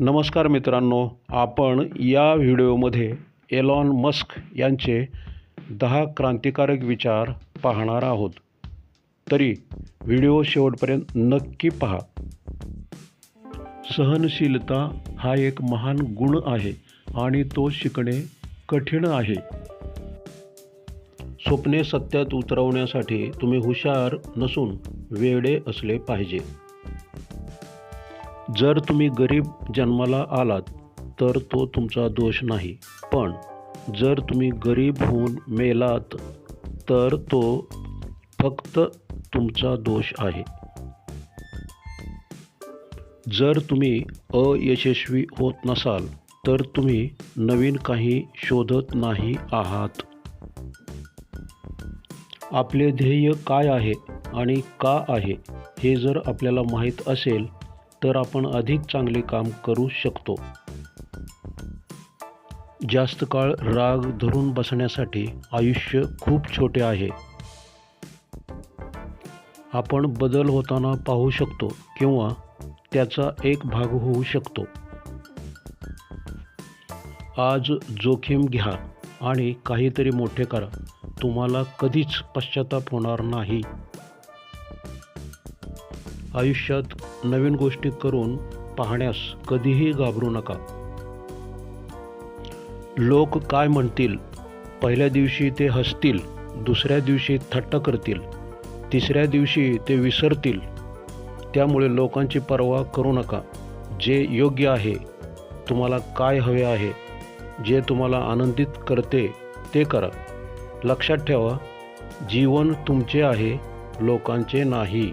नमस्कार मित्रांनो आपण या व्हिडिओमध्ये एलॉन मस्क यांचे दहा क्रांतिकारक विचार पाहणार आहोत. तरी व्हिडिओ शेवटपर्यंत नक्की पहा. सहनशीलता हा एक महान गुण आहे आणि तो शिकणे कठीण आहे. स्वप्ने सत्यात उतरवण्यासाठी तुम्ही हुशार नसून वेडे असले पाहिजे. जर तुम्ही गरीब जन्माला आलात तर तो तुमचा दोष नाही. पण जर तुम्ही गरीब होऊन मेलात तर तो फक्त तुमचा दोष आहे. जर तुम्ही अयशस्वी होत नसाल तर तुम्ही नवीन काही शोधत नाही आहात. आपले ध्येय काय आहे आणि का आहे हे जर आपल्याला माहीत असेल तर आपण अधिक चांगले काम करू शकतो. जास्त काळ राग धरून बसण्यासाठी आयुष्य खूप छोटे आहे. आपण बदल होताना पाहू शकतो किंवा त्याचा एक भाग होऊ शकतो. आज जोखीम घ्या आणि काहीतरी मोठे करा. तुम्हाला कधीच पश्चाताप होणार नाही. आयुष्यात नवीन गोष्टी करून पाहण्यास कधीही घाबरू नका. लोक काय म्हणतील? पहिल्या दिवशी ते हसतील दुसऱ्या दिवशी थट्टा करतील तिसऱ्या दिवशी ते विसरतील. त्यामुळे लोकांची पर्वा करू नका. जे योग्य आहे तुम्हाला काय हवे आहे जे तुम्हाला आनंदित करते ते करा. लक्षात ठेवा जीवन तुमचे आहे लोकांचे नाही.